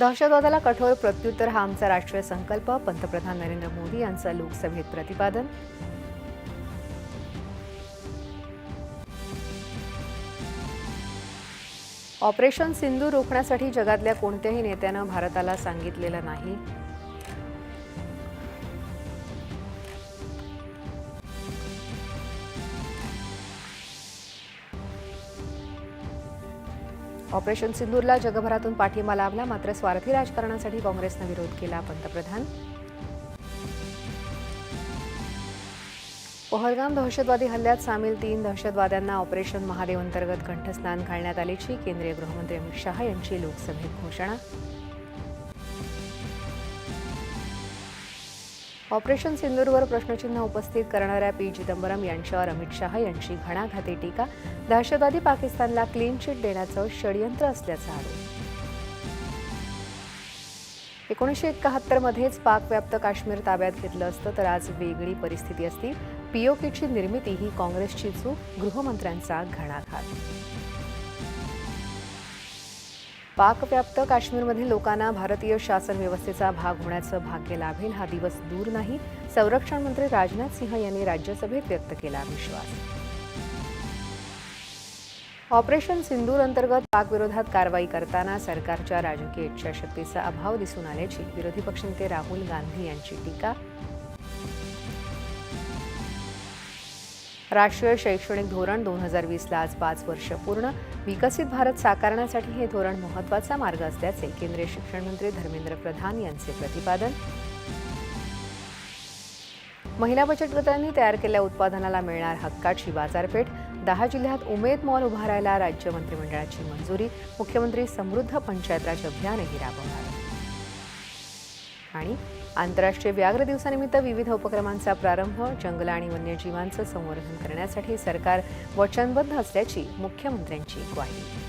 दहशतवादाला कठोर प्रत्युत्तर हा आमचा राष्ट्रीय संकल्प पंतप्रधान नरेंद्र मोदी यांचं लोकसभेत प्रतिपादन. ऑपरेशन सिंधू रोखण्यासाठी जगातल्या कोणत्याही नेत्यानं भारताला सांगितलेलं नाही. ऑपरेशन सिंदूरला जगभरातून पाठिंबा लाभला मात्र स्वार्थी राजकारणासाठी काँग्रेसनं विरोध केला पंतप्रधान. पहलगाम दहशतवादी हल्ल्यात सामील तीन दहशतवाद्यांना ऑपरेशन महादेव अंतर्गत कंठस्नान घालण्यात आल्याची केंद्रीय गृहमंत्री अमित शहा यांची लोकसभेत घोषणा. ऑपरेशन सिंदूरवर प्रश्नचिन्ह उपस्थित करणाऱ्या पी. चिदंबरम यांच्यावर अमित शहा यांची घणाघाती टीका. दहशतवादी पाकिस्तानला क्लीन चिट देण्याचं षडयंत्र असल्याचा आरोप. एकोणीसशे एकाहत्तरमध्येच पाकव्याप्त काश्मीर ताब्यात घेतलं असतं तर आज वेगळी परिस्थिती असती. पीओकेची निर्मिती ही काँग्रेसची चूक गृहमंत्र्यांचा घणाघात. पाकव्याप्त काश्मीरमधील लोकांना भारतीय शासन व्यवस्थेचा भाग होण्याचं भाग्य लाभेल हा दिवस दूर नाही संरक्षण मंत्री राजनाथ सिंह यांनी राज्यसभेत व्यक्त केला विश्वास. ऑपरेशन सिंदूर अंतर्गत पाकविरोधात कारवाई करताना सरकारच्या राजकीय इच्छाशक्तीचा अभाव दिसून आल्याची विरोधी पक्षनेते राहुल गांधी यांची टीका राष्ट्रीय शैक्षणिक धोरण दोन हजार वीसला आज पाच वर्ष पूर्ण. विकसित भारत साकारण्यासाठी हे धोरण महत्त्वाचा मार्ग असल्याचे केंद्रीय शिक्षण मंत्री धर्मेंद्र प्रधान यांचे प्रतिपादन. महिला बचत गटांनी तयार केलेल्या उत्पादनाला मिळणार हक्काची बाजारपेठ. दहा जिल्ह्यात उमेद मॉल उभारायला राज्य मंत्रिमंडळाची मंजुरी. मुख्यमंत्री समृद्ध पंचायत राज अभियानही राबवणार. आणि आंतरराष्ट्रीय व्याघ्र दिवसानिमित्त विविध उपक्रमांचा प्रारंभ जंगल आणि वन्यजीवांचं संवर्धन करण्यासाठी सरकार वचनबद्ध असल्याची मुख्यमंत्र्यांची ग्वाही.